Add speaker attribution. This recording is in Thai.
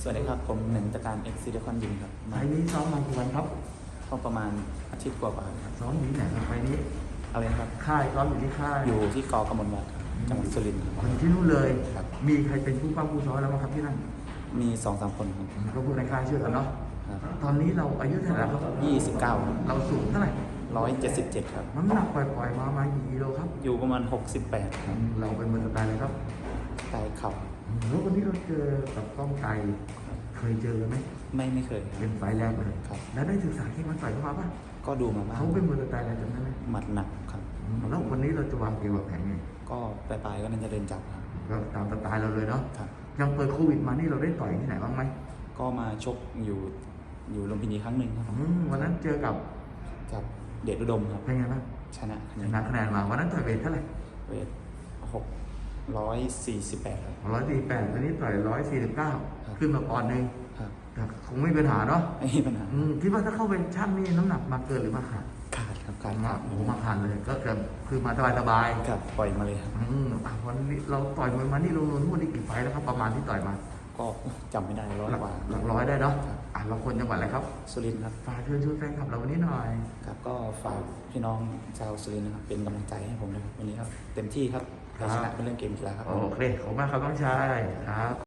Speaker 1: สวัสดีครับ ผมหนึ่งตะการเอ็กซิเดคอนยิมครับ
Speaker 2: ไฟ
Speaker 1: มา
Speaker 2: ล์นี้ซ้อมมากี่วันครับ
Speaker 1: ก็ประมาณอาทิตย์กว่าๆครับ
Speaker 2: ซ้อมอยู่ที่ไหนครับไฟล์นี้
Speaker 1: อะไรนะครับ
Speaker 2: ค่ายซ้อมอยู่ที่ค่าย
Speaker 1: อยู่ที่กอกำมลวัดครับจังหวัดสุรินทร์ครับ
Speaker 2: คนที่นู่นเลย
Speaker 1: ครับ
Speaker 2: มีใครเป็นผู้ป้องผู้ซ้อมแล้วบ้างครับที่นั่น
Speaker 1: มีสองสามคนครับ
Speaker 2: ก็พูดในค่ายช่วยกันเนาะ
Speaker 1: ครับ
Speaker 2: ตอนนี้เราอายุเท่าไหร่แล้วครับ
Speaker 1: ยี่สิบเก้าครับ
Speaker 2: เราสูงเท่าไหร่
Speaker 1: ร้อยเจ็ดสิบเจ็ดครับ
Speaker 2: น้ำหนักปล่อยๆมามากี่กิโลครับ
Speaker 1: อยู่ประมาณหกสิบแปดครับ
Speaker 2: เราเป็นมือสไตล์เลยครับ
Speaker 1: ไตเข่า
Speaker 2: แล้ววันนี้เราเจอกับก้องไกรเคยเจอกันไหม
Speaker 1: ไม่ไม่เคย
Speaker 2: เป็นไฟล์แรกเลย
Speaker 1: ครับ
Speaker 2: แล้วได้ศึกษาที่มันต่อยเข้ามาป่ะ
Speaker 1: ก็ดูมาบ้าง
Speaker 2: เขาเป็นมือสไตล์อะไรจำได้ไหม
Speaker 1: หมัดหนักครับ
Speaker 2: แล้ววันนี้เราจะวางเกมวางแผนไง
Speaker 1: ก็ปลายๆก็น่าจะเดินจับครับ
Speaker 2: ก็ตามสไตล์เราเลยเนาะ
Speaker 1: ครับ
Speaker 2: ยังเปิดโควิดมานี่เราได้ต่อยที่ไหนบ้างไหม
Speaker 1: ก็มาชกอยู่อยู่ลุมพินีครั้งหนึ่งครับ
Speaker 2: อืมวันนั้นเจอกับ
Speaker 1: กับเดชอุดมครับ
Speaker 2: เป็นไงบ้าง
Speaker 1: ชนะคะแน
Speaker 2: ช
Speaker 1: น
Speaker 2: นะคะแนนมาวันนั้นต่อยเวทเท่าไหร่
Speaker 1: เวทหก ร้อยสี่สิบแปดครับ
Speaker 2: ร้อยสี่แปดวันนี้ต่อยร้อยสี่สิบเก้า
Speaker 1: ครับ
Speaker 2: ขึ้นมาปอนด์หนึ่ง
Speaker 1: ครับ
Speaker 2: แต่คงไม่มีปัญหาเนาะ
Speaker 1: ไม่มีปัญหา
Speaker 2: อืมคิดว่าถ้าเข้าไปช่างนี่น้ำหนักมาเกินหรือมาขาด
Speaker 1: ขาดครับขาด
Speaker 2: มา
Speaker 1: ขาด
Speaker 2: โอ้โหมาขาดเลยก็เกิดคือมาสบายสบาย
Speaker 1: ครับปล่อยมาเลยครับ
Speaker 2: ๆอืมอะวันนี้เราต่อยมวยมานี่รวมๆทั้งหมดนี่กี่ไฟล์แล้วครับประมาณที่ต่อยมา
Speaker 1: ก็จำไม่ได้ร้อย
Speaker 2: หลัก
Speaker 1: กว่า
Speaker 2: หลักร้อยได้เนาะ
Speaker 1: ครับ
Speaker 2: อะเราคนจังหวัดอะไรครับ
Speaker 1: สุรินทร์ครับ
Speaker 2: ฝากเชิญชวนแฟนคลับเราวันนี้หน่อย
Speaker 1: ครับก็ฝากพี่น้องชาวสุรินทร์นะครับเป็นกำลังใจให้ผมนะครับวันนี้ครับ เต็มที่ครับ เราชนะเป็นเรื่องเกมกีฬาครับ
Speaker 2: โอเคขอบคุณมากครับน้องชายครับ